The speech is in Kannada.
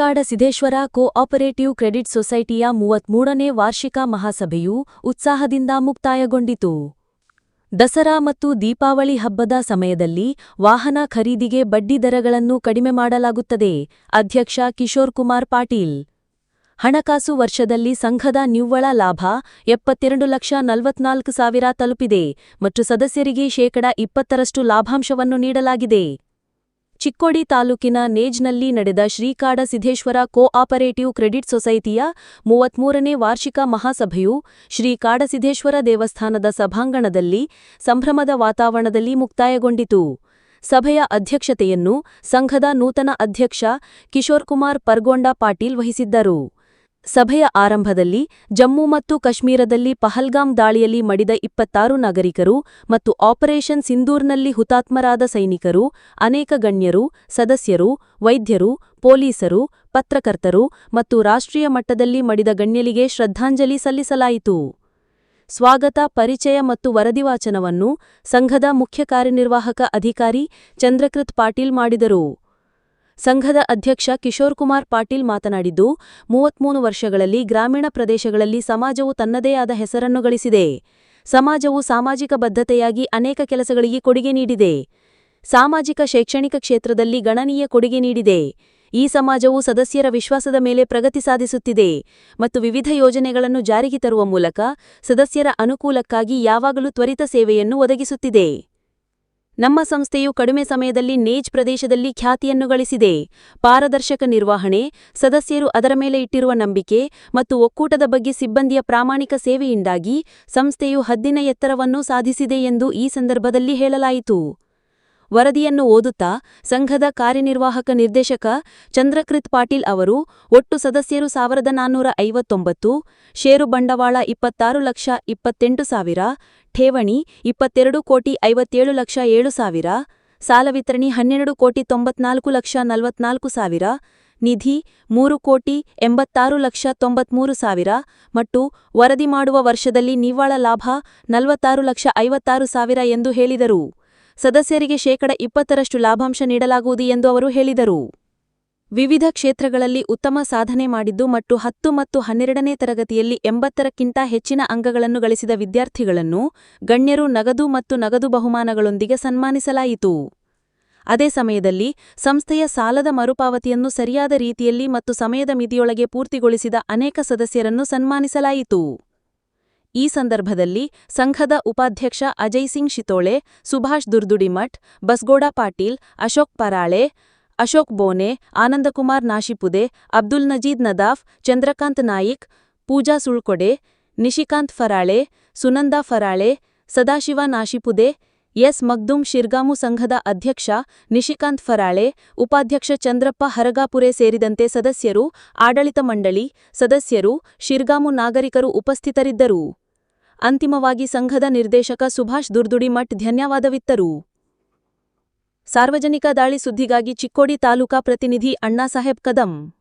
ಶ್ರೀಕಾಡ ಸಿದ್ದೇಶ್ವರ ಕೋಆಪರೇಟಿವ್ ಕ್ರೆಡಿಟ್ ಸೊಸೈಟಿಯ ಮೂವತ್ಮೂರನೇ ವಾರ್ಷಿಕ ಮಹಾಸಭೆಯು ಉತ್ಸಾಹದಿಂದ ಮುಕ್ತಾಯಗೊಂಡಿತು. ದಸರಾ ಮತ್ತು ದೀಪಾವಳಿ ಹಬ್ಬದ ಸಮಯದಲ್ಲಿ ವಾಹನ ಖರೀದಿಗೆ ಬಡ್ಡಿ ದರಗಳನ್ನು ಕಡಿಮೆ ಮಾಡಲಾಗುತ್ತದೆ, ಅಧ್ಯಕ್ಷ ಕಿಶೋರ್ ಕುಮಾರ್ ಪಾಟೀಲ್. ಹಣಕಾಸು ವರ್ಷದಲ್ಲಿ ಸಂಘದ ನಿವ್ವಳ ಲಾಭ ಎಪ್ಪತ್ತೆರಡು ಲಕ್ಷ ನಲವತ್ನಾಲ್ಕು ಸಾವಿರ ತಲುಪಿದೆ ಮತ್ತು ಸದಸ್ಯರಿಗೆ ಶೇಕಡ ಇಪ್ಪತ್ತರಷ್ಟು ಲಾಭಾಂಶವನ್ನು ನೀಡಲಾಗಿದೆ. ಚಿಕ್ಕೋಡಿ ತಾಲೂಕಿನ ನೇಜ್ನಲ್ಲಿ ನಡೆದ ಶ್ರೀಕಾಡ ಸಿದ್ದೇಶ್ವರ ಕೋಆಪರೇಟಿವ್ ಕ್ರೆಡಿಟ್ ಸೊಸೈಟಿಯ ಮೂವತ್ಮೂರನೇ ವಾರ್ಷಿಕ ಮಹಾಸಭೆಯು ಶ್ರೀ ಕಾಡಸಿದ್ದೇಶ್ವರ ದೇವಸ್ಥಾನದ ಸಭಾಂಗಣದಲ್ಲಿ ಸಂಭ್ರಮದ ವಾತಾವರಣದಲ್ಲಿ ಮುಕ್ತಾಯಗೊಂಡಿತು. ಸಭೆಯ ಅಧ್ಯಕ್ಷತೆಯನ್ನು ಸಂಘದ ನೂತನ ಅಧ್ಯಕ್ಷ ಕಿಶೋರ್ ಕುಮಾರ್ ಪರ್ಗೊಂಡ ಪಾಟೀಲ್ ವಹಿಸಿದ್ದರು. ಸಭೆಯ ಆರಂಭದಲ್ಲಿ ಜಮ್ಮು ಮತ್ತು ಕಾಶ್ಮೀರದಲ್ಲಿ ಪಹಲ್ಗಾಮ್ ದಾಳಿಯಲ್ಲಿ ಮಡಿದ ಇಪ್ಪತ್ತಾರು ನಾಗರಿಕರು ಮತ್ತು ಆಪರೇಷನ್ ಸಿಂಧೂರ್ನಲ್ಲಿ ಹುತಾತ್ಮರಾದ ಸೈನಿಕರು, ಅನೇಕ ಗಣ್ಯರು, ಸದಸ್ಯರು, ವೈದ್ಯರು, ಪೊಲೀಸರು, ಪತ್ರಕರ್ತರು ಮತ್ತು ರಾಷ್ಟ್ರೀಯ ಮಟ್ಟದಲ್ಲಿ ಮಡಿದ ಗಣ್ಯರಿಗೆ ಶ್ರದ್ಧಾಂಜಲಿ ಸಲ್ಲಿಸಲಾಯಿತು. ಸ್ವಾಗತ, ಪರಿಚಯ ಮತ್ತು ವರದಿ ವಾಚನವನ್ನು ಸಂಘದ ಮುಖ್ಯ ಕಾರ್ಯನಿರ್ವಾಹಕ ಅಧಿಕಾರಿ ಚಂದ್ರಕೃತ್ ಪಾಟೀಲ್ ಮಾಡಿದರು. ಸಂಘದ ಅಧ್ಯಕ್ಷ ಕಿಶೋರ್ ಕುಮಾರ್ ಪಾಟೀಲ್ ಮಾತನಾಡಿದ್ದು, ಮೂವತ್ಮೂರು ವರ್ಷಗಳಲ್ಲಿ ಗ್ರಾಮೀಣ ಪ್ರದೇಶಗಳಲ್ಲಿ ಸಮಾಜವು ತನ್ನದೇ ಆದ ಹೆಸರನ್ನು ಗಳಿಸಿದೆ. ಸಮಾಜವು ಸಾಮಾಜಿಕ ಬದ್ಧತೆಯಾಗಿ ಅನೇಕ ಕೆಲಸಗಳಿಗೆ ಕೊಡುಗೆ ನೀಡಿದೆ. ಸಾಮಾಜಿಕ ಶೈಕ್ಷಣಿಕ ಕ್ಷೇತ್ರದಲ್ಲಿ ಗಣನೀಯ ಕೊಡುಗೆ ನೀಡಿದೆ. ಈ ಸಮಾಜವು ಸದಸ್ಯರ ವಿಶ್ವಾಸದ ಮೇಲೆ ಪ್ರಗತಿ ಸಾಧಿಸುತ್ತಿದೆ ಮತ್ತು ವಿವಿಧ ಯೋಜನೆಗಳನ್ನು ಜಾರಿಗೆ ತರುವ ಮೂಲಕ ಸದಸ್ಯರ ಅನುಕೂಲಕ್ಕಾಗಿ ಯಾವಾಗಲೂ ತ್ವರಿತ ಸೇವೆಯನ್ನು ಒದಗಿಸುತ್ತಿದೆ. ನಮ್ಮ ಸಂಸ್ಥೆಯು ಕಡಿಮೆ ಸಮಯದಲ್ಲಿ ನೇಜ್ ಪ್ರದೇಶದಲ್ಲಿ ಖ್ಯಾತಿಯನ್ನು ಗಳಿಸಿದೆ. ಪಾರದರ್ಶಕ ನಿರ್ವಹಣೆ, ಸದಸ್ಯರು ಅದರ ಮೇಲೆ ಇಟ್ಟಿರುವ ನಂಬಿಕೆ ಮತ್ತು ಒಕ್ಕೂಟದ ಬಗ್ಗೆ ಸಿಬ್ಬಂದಿಯ ಪ್ರಾಮಾಣಿಕ ಸೇವೆಯಿಂದಾಗಿ ಸಂಸ್ಥೆಯು ಹದ್ದಿನ ಎತ್ತರವನ್ನು ಸಾಧಿಸಿದೆ ಎಂದು ಈ ಸಂದರ್ಭದಲ್ಲಿ ಹೇಳಲಾಯಿತು. ವರದಿಯನ್ನು ಓದುತ್ತಾ ಸಂಘದ ಕಾರ್ಯನಿರ್ವಾಹಕ ನಿರ್ದೇಶಕ ಚಂದ್ರಕೃತ್ ಪಾಟೀಲ್ ಅವರು ಒಟ್ಟು ಸದಸ್ಯರು ಸಾವಿರದ ನಾನ್ನೂರ ಐವತ್ತೊಂಬತ್ತು, ಷೇರು ಬಂಡವಾಳ ಇಪ್ಪತ್ತಾರು ಲಕ್ಷ ಇಪ್ಪತ್ತೆಂಟು ಸಾವಿರ, ಠೇವಣಿ ಇಪ್ಪತ್ತೆರಡು ಕೋಟಿ ಐವತ್ತೇಳು ಲಕ್ಷ ಏಳು ಸಾವಿರ, ಸಾಲ ವಿತರಣೆ ಹನ್ನೆರಡು ಕೋಟಿ ತೊಂಬತ್ನಾಲ್ಕು ಲಕ್ಷ ನಲವತ್ನಾಲ್ಕು ಸಾವಿರ, ನಿಧಿ ಮೂರು ಕೋಟಿ ಎಂಬತ್ತಾರು ಲಕ್ಷ ತೊಂಬತ್ಮೂರು ಸಾವಿರ ಮತ್ತು ವರದಿ ಮಾಡುವ ವರ್ಷದಲ್ಲಿ ನಿವ್ವಳ ಲಾಭ ನಲವತ್ತಾರು ಲಕ್ಷ ಐವತ್ತಾರು ಸಾವಿರ ಎಂದು ಹೇಳಿದರು. ಸದಸ್ಯರಿಗೆ ಶೇಕಡ ಇಪ್ಪತ್ತರಷ್ಟು ಲಾಭಾಂಶ ನೀಡಲಾಗುವುದು ಎಂದು ಅವರು ಹೇಳಿದರು. ವಿವಿಧ ಕ್ಷೇತ್ರಗಳಲ್ಲಿ ಉತ್ತಮ ಸಾಧನೆ ಮಾಡಿದ್ದು ಮತ್ತು ಹತ್ತು ಮತ್ತು ಹನ್ನೆರಡನೇ ತರಗತಿಯಲ್ಲಿ ಎಂಬತ್ತರಕ್ಕಿಂತ ಹೆಚ್ಚಿನ ಅಂಕಗಳನ್ನು ಗಳಿಸಿದ ವಿದ್ಯಾರ್ಥಿಗಳನ್ನು ಗಣ್ಯರು ನಗದು ಮತ್ತು ನಗದು ಬಹುಮಾನಗಳೊಂದಿಗೆ ಸನ್ಮಾನಿಸಲಾಯಿತು. ಅದೇ ಸಮಯದಲ್ಲಿ ಸಂಸ್ಥೆಯ ಸಾಲದ ಮರುಪಾವತಿಯನ್ನು ಸರಿಯಾದ ರೀತಿಯಲ್ಲಿ ಮತ್ತು ಸಮಯದ ಮಿತಿಯೊಳಗೆ ಪೂರ್ತಿಗೊಳಿಸಿದ ಅನೇಕ ಸದಸ್ಯರನ್ನು ಸನ್ಮಾನಿಸಲಾಯಿತು. ಈ ಸಂದರ್ಭದಲ್ಲಿ ಸಂಘದ ಉಪಾಧ್ಯಕ್ಷ ಅಜಯ್ ಸಿಂಗ್ ಶಿತೋಳೆ, ಸುಭಾಷ್ ದುರ್ದುಡಿಮಠ್, ಬಸ್ಗೋಡ ಪಾಟೀಲ್, ಅಶೋಕ್ ಪರಾಳೆ, ಅಶೋಕ್ ಬೋನೆ, ಆನಂದಕುಮಾರ್ ನಾಶಿಪುದೆ, ಅಬ್ದುಲ್ ನಜೀದ್ ನದಾಫ್, ಚಂದ್ರಕಾಂತ್ ನಾಯಿಕ್, ಪೂಜಾ ಸುಳ್ಕೊಡೆ, ನಿಶಿಕಾಂತ್ ಫರಾಳೆ, ಸುನಂದಾ ಫರಾಳೆ, ಸದಾಶಿವ ನಾಶಿಪುದೆ, ಎಸ್ ಮಗ್ದುಂ ಶಿರ್ಗಾಮು ಸಂಘದ ಅಧ್ಯಕ್ಷ ನಿಶಿಕಾಂತ್ ಫರಾಳೆ, ಉಪಾಧ್ಯಕ್ಷ ಚಂದ್ರಪ್ಪ ಹರಗಾಪುರೆ ಸೇರಿದಂತೆ ಸದಸ್ಯರು, ಆಡಳಿತ ಮಂಡಳಿ ಸದಸ್ಯರು, ಶಿರ್ಗಾಮು ನಾಗರಿಕರು ಉಪಸ್ಥಿತರಿದ್ದರು. ಅಂತಿಮವಾಗಿ ಸಂಘದ ನಿರ್ದೇಶಕ ಸುಭಾಷ್ ದುರ್ದುಡಿಮಠ್ ಧನ್ಯವಾದವಿತ್ತರು. ಸಾರ್ವಜನಿಕ ದಾಳಿ ಸುದ್ದಿಗಾಗಿ ಚಿಕ್ಕೋಡಿ ತಾಲೂಕಾ ಪ್ರತಿನಿಧಿ ಅಣ್ಣಾಸಾಹೇಬ್ ಕದಂ.